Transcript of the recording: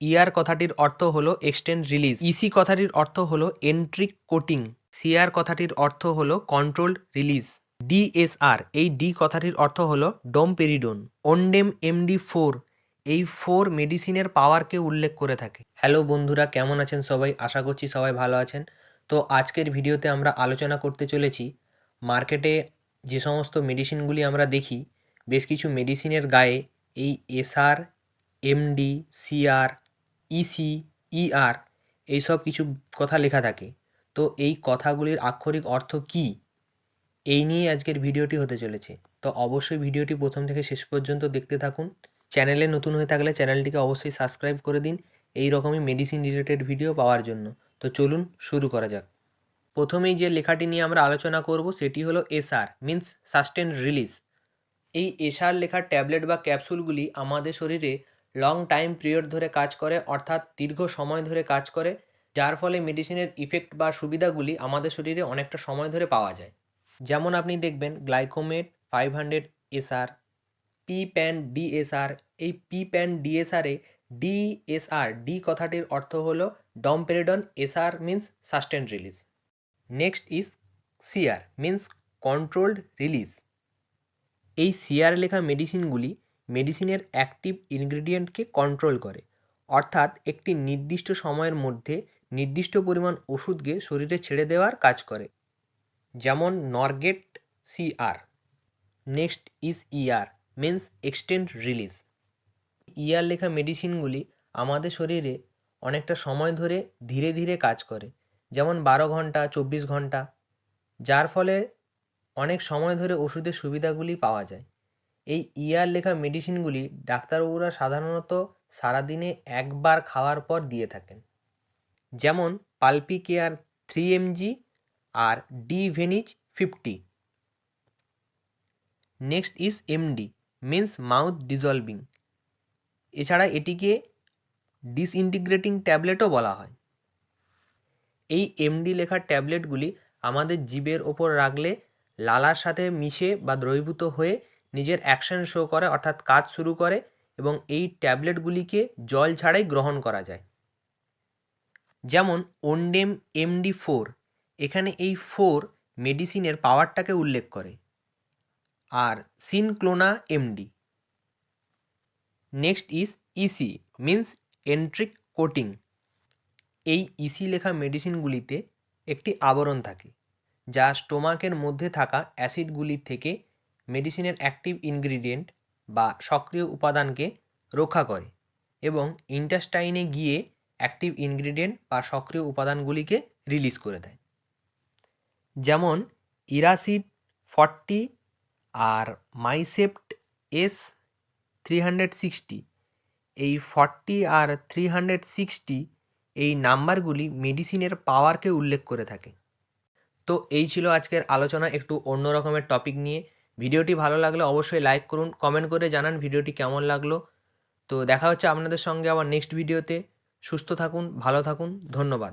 ER কথাটির অর্থ হলো এক্সটেন্ড রিলিজ ইসি কথাটির অর্থ হলো এন্ট্রিক কোটিং সিআর কথাটির অর্থ হলো কন্ট্রোলড রিলিজ ডিএসআর এই ডি কথাটির অর্থ হলো ডোমপেরিডোন ওনডেম এমডি ফোর এই ফোর মেডিসিনের পাওয়ারকে উল্লেখ করে থাকে। হ্যালো বন্ধুরা, কেমন আছেন সবাই? আশা করছি সবাই ভালো আছেন। তো আজকের ভিডিওতে আমরা আলোচনা করতে চলেছি মার্কেটে যে সমস্ত মেডিসিনগুলি আমরা দেখি, বেশ কিছু মেডিসিনের গায়ে এই SR MD CR EC ER এইসব কিছু কথা লেখা থাকে। তো এই কথাগুলির আক্ষরিক অর্থ কী? এই নিয়ে আজকের ভিডিওটি হতে চলেছে। তো অবশ্যই ভিডিওটি প্রথম থেকে শেষ পর্যন্ত দেখতে থাকুন। চ্যানেলে নতুন হয়ে থাকলে চ্যানেলটিকে অবশ্যই সাবস্ক্রাইব করে দিন এই রকমই মেডিসিন রিলেটেড ভিডিও পাওয়ার জন্য। তো চলুন শুরু করা যাক। প্রথমেই যে লেখাটি নিয়ে আমরা আলোচনা করব সেটি হলো এসআর মিন্স সাস্টেন রিলিজ এই এসআর লেখার ট্যাবলেট বা ক্যাপসুলগুলি আমাদের শরীরে লং টাইম পিরিয়ড ধরে কাজ করে, অর্থাৎ দীর্ঘ সময় ধরে কাজ করে, যার ফলে মেডিসিনের ইফেক্ট বা সুবিধাগুলি আমাদের শরীরে অনেকটা সময় ধরে পাওয়া যায়। যেমন আপনি দেখবেন Glycomet five hundred SR P Pan DSR এই পি প্যান ডিএসআরে ডিএসআর ডি কথাটির অর্থ হলো domperidone SR means sustain release next is CR means controlled release এই সিআর লেখা মেডিসিনগুলি মেডিসিনের অ্যাক্টিভ ইনগ্রেডিয়েন্টকে কন্ট্রোল করে, অর্থাৎ একটি নির্দিষ্ট সময়ের মধ্যে নির্দিষ্ট পরিমাণ ওষুধকে শরীরে ছেড়ে দেওয়ার কাজ করে, যেমন Norgate CR next is ER means extend release. ER লেখা মেডিসিনগুলি আমাদের শরীরে অনেকটা সময় ধরে ধীরে ধীরে কাজ করে, যেমন বারো ঘণ্টা, চব্বিশ ঘণ্টা, যার ফলে অনেক সময় ধরে ওষুধের সুবিধাগুলি পাওয়া যায়। এই ইআর লেখা মেডিসিনগুলি ডাক্তারবাবুরা সাধারণত সারাদিনে একবার খাওয়ার পর দিয়ে থাকেন। যেমন পালপি কেয়ার থ্রি এমজি আর D ভেনিজ fifty. Next is MD, means mouth dissolving এছাড়া এটিকে ডিসইন্টিগ্রেটিং ট্যাবলেটও বলা হয়। এই এমডি লেখার ট্যাবলেটগুলি আমাদের জীবের ওপর রাখলে লালার সাথে মিশে বা দ্রবীভূত হয়ে নিজের অ্যাকশন শো করে, অর্থাৎ কাজ শুরু করে এবং এই ট্যাবলেটগুলিকে জল ছাড়াই গ্রহণ করা যায়। যেমন ওনডেম এমডি ফোর, এখানে এই ফোর মেডিসিনের পাওয়ারটাকে উল্লেখ করে। আর সিনক্লোনা MD. Next is EC means enteric coating. এই ইসি লেখা মেডিসিনগুলিতে একটি আবরণ থাকে, যা স্টোমাকের মধ্যে থাকা অ্যাসিডগুলি থেকে মেডিসিনের অ্যাক্টিভ ইনগ্রিডিয়েন্ট বা সক্রিয় উপাদানকে রক্ষা করে এবং ইন্টাস্টাইনে গিয়ে অ্যাক্টিভ ইনগ্রিডিয়েন্ট বা সক্রিয় উপাদানগুলিকে রিলিজ করে দেয়। যেমন ইরাসিড ফর্টি আর Mycept S three hundred sixty. এই ফর্টি আর থ্রি হান্ড্রেড সিক্সটি এই নাম্বারগুলি মেডিসিনের পাওয়ারকে উল্লেখ করে থাকে। তো এই ছিল আজকের আলোচনা, একটু অন্য রকমের টপিক নিয়ে। ভিডিওটি ভালো লাগলে অবশ্যই লাইক করুন কমেন্ট করে জানান ভিডিওটি কেমন লাগল। তো দেখা হচ্ছে আপনাদের সঙ্গে আবার নেক্সট ভিডিওতে সুস্থ থাকুন, ভালো থাকুন, ধন্যবাদ।